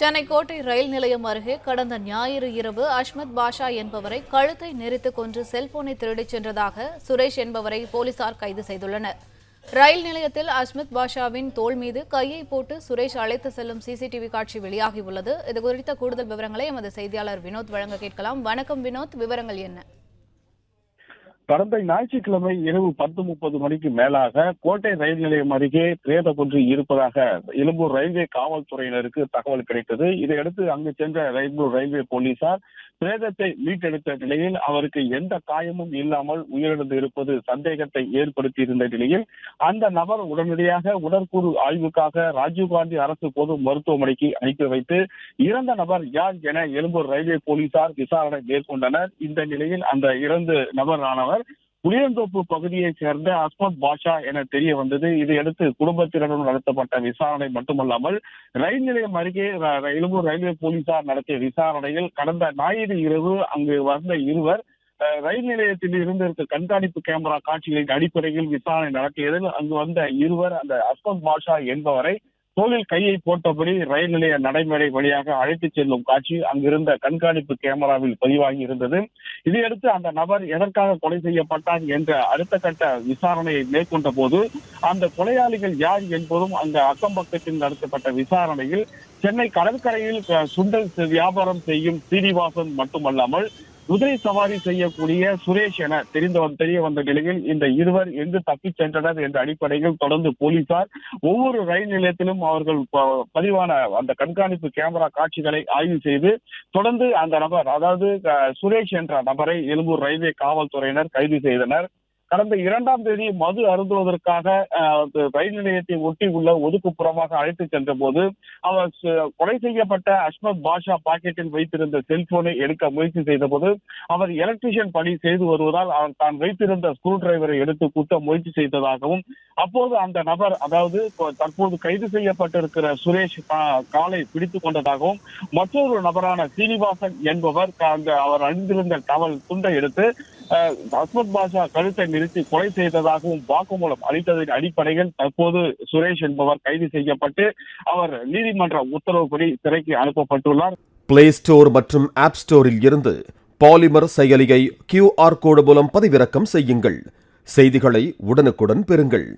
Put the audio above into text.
சென்னை கோட்டை ரயில் நிலையம் அருகே கடந்த ஞாயிறு இரவு அஷ்மத் பாஷா என்பவரை கழுத்தை நெரித்து கொன்று செல்போனை திருடிச் சென்றதாக சுரேஷ் என்பவரை போலீசார் கைது செய்துள்ளனர். ரயில் நிலையத்தில் அஸ்மித் பாஷாவின் தோள் மீது கையை போட்டு சுரேஷ் அழைத்து செல்லும் சிசிடிவி காட்சி வெளியாகியுள்ளது. இது குறித்த கூடுதல் விவரங்களை எமது செய்தியாளர் வினோத் வழங்க கேட்கலாம். வணக்கம் வினோத் விவரங்கள் என்ன? கடந்த ஞாயிற்றுக்கிழமை இரவு பத்து முப்பது மணிக்கு மேலாக கோட்டை ரயில் நிலையம் அருகே பிரேத ஒன்று இருப்பதாக எழும்பூர் ரயில்வே காவல்துறையினருக்கு தகவல் கிடைத்தது. இதையடுத்து அங்கு சென்ற எழும்பூர் ரயில்வே போலீசார் பிரேதத்தை மீட்டெடுத்த நிலையில் அவருக்கு எந்த காயமும் இல்லாமல் உயிரிழந்து இருப்பது சந்தேகத்தை ஏற்படுத்தி இருந்த நிலையில் அந்த நபர் உடனடியாக உடற்கூறு ஆய்வுக்காக ராஜீவ்காந்தி அரசு பொது மருத்துவமனைக்கு அனுப்பி வைத்து இறந்த நபர் யார் என எழும்பூர் ரயில்வே போலீசார் விசாரணை மேற்கொண்டனர். இந்த நிலையில் அந்த இறந்த நபர் புளியந்தோப்பு பகுதியைச் சேர்ந்த அஸ்மத் பாஷா என தெரிய வந்தது. இதையடுத்து குடும்பத்தினரும் நடத்தப்பட்ட விசாரணை மட்டுமல்லாமல் ரயில் நிலையம் அருகே ர- எழும்பூர் ரயில்வே போலீசார் நடத்திய விசாரணையில் கடந்த ஞாயிறு இரவு அங்கு வந்த இருவர் ரயில் நிலையத்தில் இருந்திருக்க கண்காணிப்பு கேமரா காட்சிகளின் அடிப்படையில் விசாரணை நடத்தியதில் அங்கு வந்த இருவர் அந்த அஸ்மத் பாஷா என்பவரை தோளில் கையை போட்டபடி ரயில் நிலைய நடைமுறை வழியாக அழைத்துச் செல்லும் காட்சி அங்கிருந்த கண்காணிப்பு கேமராவில் பதிவாகி இருந்தது. இதையடுத்து அந்த நபர் எதற்காக கொலை செய்யப்பட்டார் என்ற அடுத்த கட்ட விசாரணையை மேற்கொண்ட போது அந்த கொலையாளிகள் யார் என்பதும் அந்த அக்கம் பக்கத்தில் நடத்தப்பட்ட விசாரணையில் சென்னை கடற்கரையில் சுண்டல் வியாபாரம் செய்யும் சீனிவாசன் மட்டுமல்லாமல் குதிரை சவாரி செய்யக்கூடிய சுரேஷ் என தெரிந்த தெரிய வந்த நிலையில் இந்த இருவர் எங்கு தப்பிச் சென்றனர் என்ற அடிப்படையில் தொடர்ந்து போலீசார் ஒவ்வொரு ரயில் நிலையத்திலும் அவர்கள் பதிவான அந்த கண்காணிப்பு கேமரா காட்சிகளை ஆய்வு செய்து தொடர்ந்து அந்த நபர் அதாவது சுரேஷ் என்ற நபரை எழும்பூர் ரயில்வே காவல்துறையினர் கைது செய்தனர். கடந்த இரண்டாம் தேதி மது அருந்துவதற்காக அஹ், ரயில் நிலையத்தை ஒட்டி உள்ள ஒதுக்குப்புறமாக அழைத்து சென்ற போது அவர் கொலை செய்யப்பட்ட அஸ்மத் பாஷா பாக்கெட்டில் வைத்திருந்த செல்போனை எடுக்க முயற்சி செய்த போது அவர் எலக்ட்ரிஷியன் பணி செய்து வருவதால் அவர் தான் வைத்திருந்த ஸ்க்ரூ டிரைவரை எடுத்து குத்த முயற்சி செய்ததாகவும் அப்போது அந்த நபர் அதாவது தற்போது கைது செய்யப்பட்டிருக்கிற சுரேஷ் காலை பிடித்துக் கொண்டதாகவும் மற்றொரு நபரான சீனிவாசன் என்பவர் அந்த அவர் அணிந்திருந்த டவல் துண்டை எடுத்து அஸ்மத் பாஷா கழுத்தை நிறுத்தி கொலை செய்ததாகவும் வாக்குமூலம் அளித்ததன் அடிப்படையில் தற்போது சுரேஷ் என்பவர் கைது செய்யப்பட்டு அவர் நீதிமன்ற உத்தரவுப்படி சிறைக்கு அனுப்பப்பட்டுள்ளார். பிளே ஸ்டோர் மற்றும் ஆப் ஸ்டோரில் இருந்து பாலிமர் செயலியை கியூஆர் கோடு மூலம் பதிவிறக்கம் செய்யுங்கள். செய்திகளை உடனுக்குடன் பெறுங்கள்.